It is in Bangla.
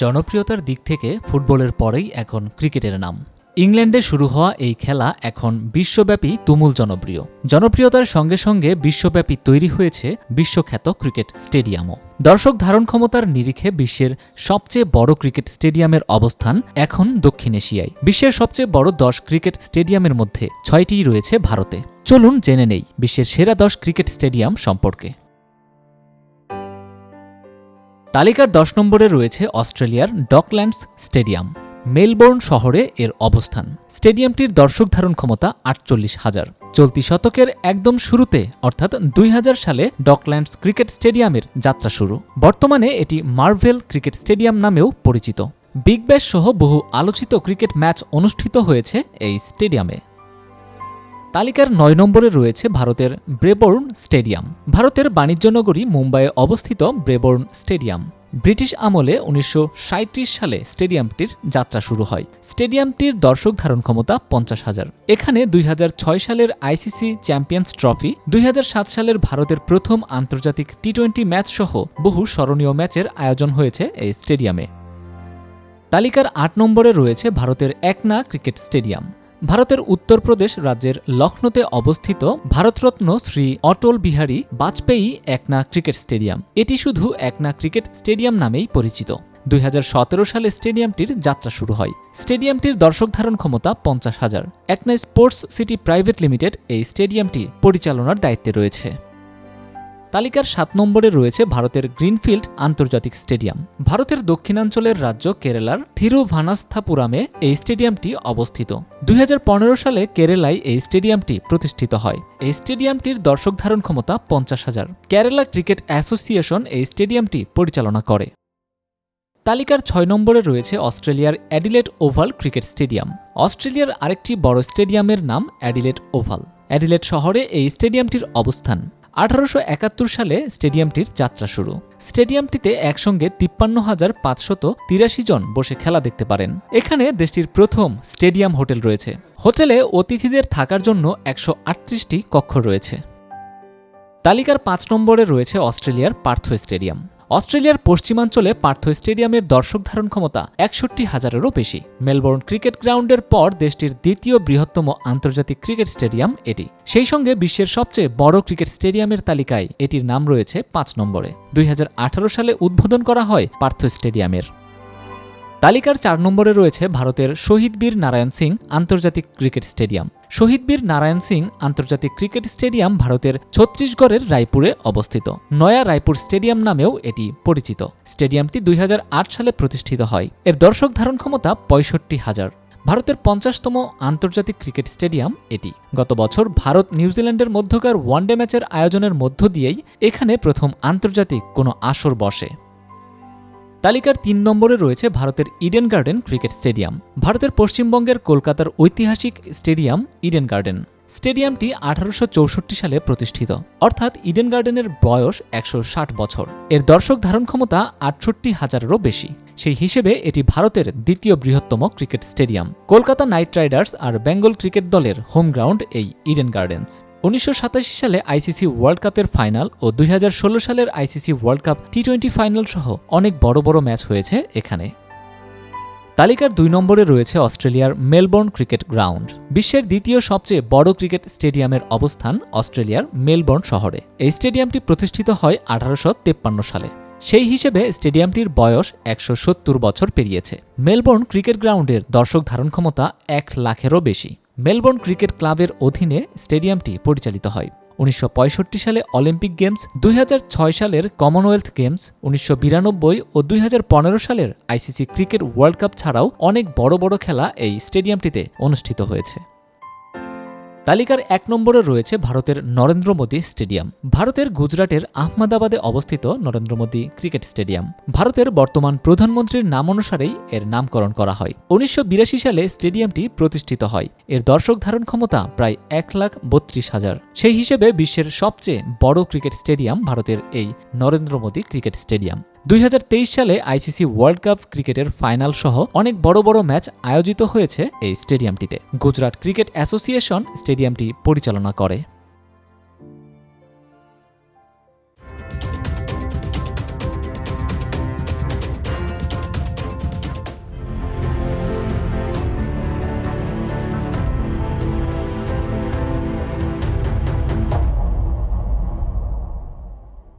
জনপ্রিয়তার দিক থেকে ফুটবলের পরেই এখন ক্রিকেটের নাম। ইংল্যান্ডে শুরু হওয়া এই খেলা এখন বিশ্বব্যাপী তুমুল জনপ্রিয়। জনপ্রিয়তার সঙ্গে সঙ্গে বিশ্বব্যাপী তৈরি হয়েছে বিশ্বখ্যাত ক্রিকেট স্টেডিয়ামও। দর্শক ধারণ ক্ষমতার নিরিখে বিশ্বের সবচেয়ে বড় ক্রিকেট স্টেডিয়ামের অবস্থান এখন দক্ষিণ এশিয়ায়। বিশ্বের সবচেয়ে বড় দশ ক্রিকেট স্টেডিয়ামের মধ্যে ছয়টিই রয়েছে ভারতে। চলুন জেনে নেই বিশ্বের সেরা দশ ক্রিকেট স্টেডিয়াম সম্পর্কে। তালিকার দশ নম্বরে রয়েছে অস্ট্রেলিয়ার ডকল্যান্ডস স্টেডিয়াম। মেলবোর্ন শহরে এর অবস্থান। স্টেডিয়ামটির দর্শক ধারণ ক্ষমতা আটচল্লিশ হাজার। চলতি শতকের একদম শুরুতে, অর্থাৎ দুই হাজার সালে, ডকল্যান্ডস ক্রিকেট স্টেডিয়ামের যাত্রা শুরু। বর্তমানে এটি মার্ভেল ক্রিকেট স্টেডিয়াম নামেও পরিচিত। বিগ ব্যাশ সহ বহু আলোচিত ক্রিকেট ম্যাচ অনুষ্ঠিত হয়েছে এই স্টেডিয়ামে। তালিকার নয় নম্বরে রয়েছে ভারতের ব্রেবোর্ন স্টেডিয়াম। ভারতের বাণিজ্য নগরী মুম্বাইয়ে অবস্থিত ব্রেবোর্ন স্টেডিয়াম। ব্রিটিশ আমলে উনিশশো সালে স্টেডিয়ামটির যাত্রা শুরু হয়। স্টেডিয়ামটির দর্শক ধারণ ক্ষমতা পঞ্চাশ হাজার। এখানে দুই হাজার ছয় সালের আইসিসি চ্যাম্পিয়ন্স ট্রফি, দুই হাজার সাত সালের ভারতের প্রথম আন্তর্জাতিক টি টোয়েন্টি ম্যাচ সহ বহু স্মরণীয় ম্যাচের আয়োজন হয়েছে এই স্টেডিয়ামে। তালিকার আট নম্বরে রয়েছে ভারতের একনা ক্রিকেট স্টেডিয়াম। ভারতের উত্তরপ্রদেশ রাজ্যের লখনৌতে অবস্থিত ভারতরত্ন শ্রী অটল বিহারী বাজপেয়ী একনা ক্রিকেট স্টেডিয়াম। এটি শুধু একনা ক্রিকেট স্টেডিয়াম নামেই পরিচিত। দুই হাজার সতেরো সালে স্টেডিয়ামটির যাত্রা শুরু হয়। স্টেডিয়ামটির দর্শক ধারণ ক্ষমতা পঞ্চাশ হাজার। Ekana sports city private limited এই স্টেডিয়ামটি পরিচালনার দায়িত্বে রয়েছে। তালিকার সাত নম্বরে রয়েছে ভারতের গ্রিনফিল্ড আন্তর্জাতিক স্টেডিয়াম। ভারতের দক্ষিণাঞ্চলের রাজ্য কেরালার থিরুভানাস্থাপুরামে এই স্টেডিয়ামটি অবস্থিত। দুই হাজার পনেরো সালে কেরালায় এই স্টেডিয়ামটি প্রতিষ্ঠিত হয়। এই স্টেডিয়ামটির দর্শক ধারণ ক্ষমতা পঞ্চাশ হাজার। কেরালা ক্রিকেট অ্যাসোসিয়েশন এই স্টেডিয়ামটি পরিচালনা করে। তালিকার ছয় নম্বরে রয়েছে অস্ট্রেলিয়ার অ্যাডিলেট ওভাল ক্রিকেট স্টেডিয়াম। অস্ট্রেলিয়ার আরেকটি বড় স্টেডিয়ামের নাম অ্যাডিলেট ওভাল। অ্যাডিলেট শহরে এই স্টেডিয়ামটির অবস্থান। আঠারোশো একাত্তর সালে স্টেডিয়ামটির যাত্রা শুরু। স্টেডিয়ামটিতে একসঙ্গে তিপ্পান্ন হাজার পাঁচশত তিরাশি জন বসে খেলা দেখতে পারেন। এখানে দেশটির প্রথম স্টেডিয়াম হোটেল রয়েছে। হোটেলে অতিথিদের থাকার জন্য একশো আটত্রিশটি কক্ষ রয়েছে। তালিকার পাঁচ নম্বরে রয়েছে অস্ট্রেলিয়ার পার্থ স্টেডিয়াম। অস্ট্রেলিয়ার পশ্চিমাঞ্চলে পার্থ স্টেডিয়ামের দর্শক ধারণ ক্ষমতা একষট্টি হাজারেরও বেশি। মেলবোর্ন ক্রিকেট গ্রাউন্ডের পর দেশটির দ্বিতীয় বৃহত্তম আন্তর্জাতিক ক্রিকেট স্টেডিয়াম এটি। সেই সঙ্গে বিশ্বের সবচেয়ে বড় ক্রিকেট স্টেডিয়ামের তালিকায় এটির নাম রয়েছে পাঁচ নম্বরে। দুই হাজার আঠারো সালে উদ্বোধন করা হয় পার্থ স্টেডিয়ামের। তালিকার চার নম্বরে রয়েছে ভারতের শহীদ বীর নারায়ণ সিং আন্তর্জাতিক ক্রিকেট স্টেডিয়াম। শহীদ বীর নারায়ণ সিং আন্তর্জাতিক ক্রিকেট স্টেডিয়াম ভারতের ছত্তিশগড়ের রায়পুরে অবস্থিত। নয়া রায়পুর স্টেডিয়াম নামেও এটি পরিচিত। স্টেডিয়ামটি দুই হাজার আট সালে প্রতিষ্ঠিত হয়। এর দর্শক ধারণ ক্ষমতা পঁয়ষট্টি হাজার। ভারতের পঞ্চাশতম আন্তর্জাতিক ক্রিকেট স্টেডিয়াম এটি। গত বছর ভারত নিউজিল্যান্ডের মধ্যকার ওয়ানডে ম্যাচের আয়োজনের মধ্য দিয়েই এখানে প্রথম আন্তর্জাতিক কোনো আসর বসে। তালিকার তিন নম্বরে রয়েছে ভারতের ইডেন গার্ডেন ক্রিকেট স্টেডিয়াম, ভারতের পশ্চিমবঙ্গের কলকাতার ঐতিহাসিক স্টেডিয়াম ইডেন গার্ডেন। স্টেডিয়ামটি আঠারোশো চৌষট্টি সালে প্রতিষ্ঠিত, অর্থাৎ ইডেন গার্ডেনের বয়স একশো ষাট বছর। এর দর্শক ধারণ ক্ষমতা আটষট্টি হাজারেরও বেশি। সেই হিসেবে এটি ভারতের দ্বিতীয় বৃহত্তম cricket stadium. Kolkata knight riders আর বেঙ্গল ক্রিকেট দলের হোম গ্রাউন্ড এই ইডেন গার্ডেন্স। উনিশশো সাতাশি সালে আইসিসি ওয়ার্ল্ড কাপের ফাইনাল ও দুই হাজার ষোলো সালের ICC world cup T twenty final সহ অনেক বড় বড় ম্যাচ হয়েছে এখানে। তালিকার দুই নম্বরে রয়েছে অস্ট্রেলিয়ার মেলবোর্ন ক্রিকেট গ্রাউন্ড। বিশ্বের দ্বিতীয় সবচেয়ে বড় ক্রিকেট স্টেডিয়ামের অবস্থান অস্ট্রেলিয়ার মেলবোর্ন শহরে। এই স্টেডিয়ামটি প্রতিষ্ঠিত হয় আঠারোশো সালে। সেই হিসেবে স্টেডিয়ামটির বয়স একশো সত্তর বছর পেরিয়েছে। মেলবোর্ন ক্রিকেট গ্রাউন্ডের দর্শক ধারণ ক্ষমতা এক লাখেরও বেশি। মেলবোর্ন ক্রিকেট ক্লাবের অধীনে স্টেডিয়ামটি পরিচালিত হয়। উনিশশো পঁয়ষট্টি সালে অলিম্পিক গেমস, দুই হাজার ছয় সালের কমনওয়েলথ গেমস, উনিশশো বিরানব্বই ও দুই হাজার পনেরো সালের আইসিসি ক্রিকেট ওয়ার্ল্ড কাপ ছাড়াও অনেক বড় বড় খেলা এই স্টেডিয়ামটিতে অনুষ্ঠিত হয়েছে। তালিকার এক নম্বরে রয়েছে ভারতের নরেন্দ্র মোদী স্টেডিয়াম। ভারতের গুজরাটের আহমেদাবাদে অবস্থিত নরেন্দ্র মোদী ক্রিকেট স্টেডিয়াম। ভারতের বর্তমান প্রধানমন্ত্রীর নাম অনুসারেই এর নামকরণ করা হয়। উনিশশো বিরাশি সালে স্টেডিয়ামটি প্রতিষ্ঠিত হয়। এর দর্শক ধারণ ক্ষমতা প্রায় এক লাখ বত্রিশ হাজার। সেই হিসেবে বিশ্বের সবচেয়ে বড় ক্রিকেট স্টেডিয়াম ভারতের এই নরেন্দ্র মোদী ক্রিকেট স্টেডিয়াম। দুই হাজার তেইশ সালে আইসিসি ওয়ার্ল্ড কাপ ক্রিকেটের ফাইনাল সহ অনেক বড় বড় ম্যাচ আয়োজিত হয়েছে এই স্টেডিয়ামটিতে। গুজরাট ক্রিকেট অ্যাসোসিয়েশন স্টেডিয়ামটি পরিচালনা করে।